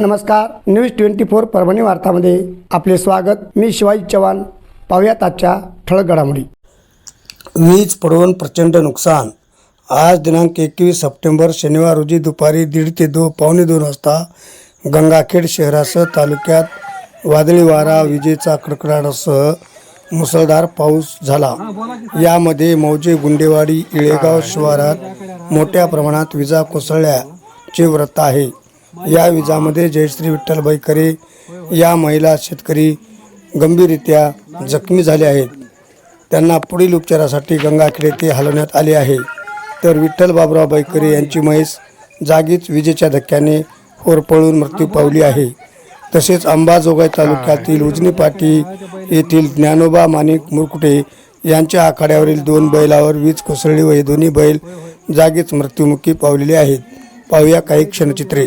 नमस्कार. News twenty four Parbhani वार्तामध्ये आपले स्वागत. मी शिवाजी चव्हाण. पाहुयात आजच्या ठळक घडामोडी. वीज पडवून प्रचंड नुकसान. आज दिनांक एकवीस सप्टेंबर शनिवार रोजी दुपारी दीड ते दो पावणे दोन वाजता गंगाखेड शहरासह तालुक्यात वादळी वारा विजेचा कडकडाटासह मुसळधार पाऊस झाला. यामध्ये मौजे गुंडेवाडी इळेगाव शिवारात मोठ्या प्रमाणात विजा कोसळल्याचे व्रत आहे. या विजामध्ये जयश्री विठ्ठल बैकरे या महिला शेतकरी गंभीररित्या जखमी झाले आहेत. त्यांना पुढील उपचारासाठी गंगाखेड येथे हलवण्यात आले आहे. तर विठ्ठल बाबराव बैकरे यांची म्हैस जागीच विजेच्या धक्क्याने होरपळून मृत्यू पावली आहे. तसेच अंबाजोगाई तालुक्यातील उजनी पाटी येथील ज्ञानोबा माणिक मुरकुटे यांच्या आखाड्यावरील दोन बैलावर वीज कोसळली व हे दोन्ही बैल जागीच मृत्युमुखी पावलेले आहेत. पाहूया काही क्षणचित्रे.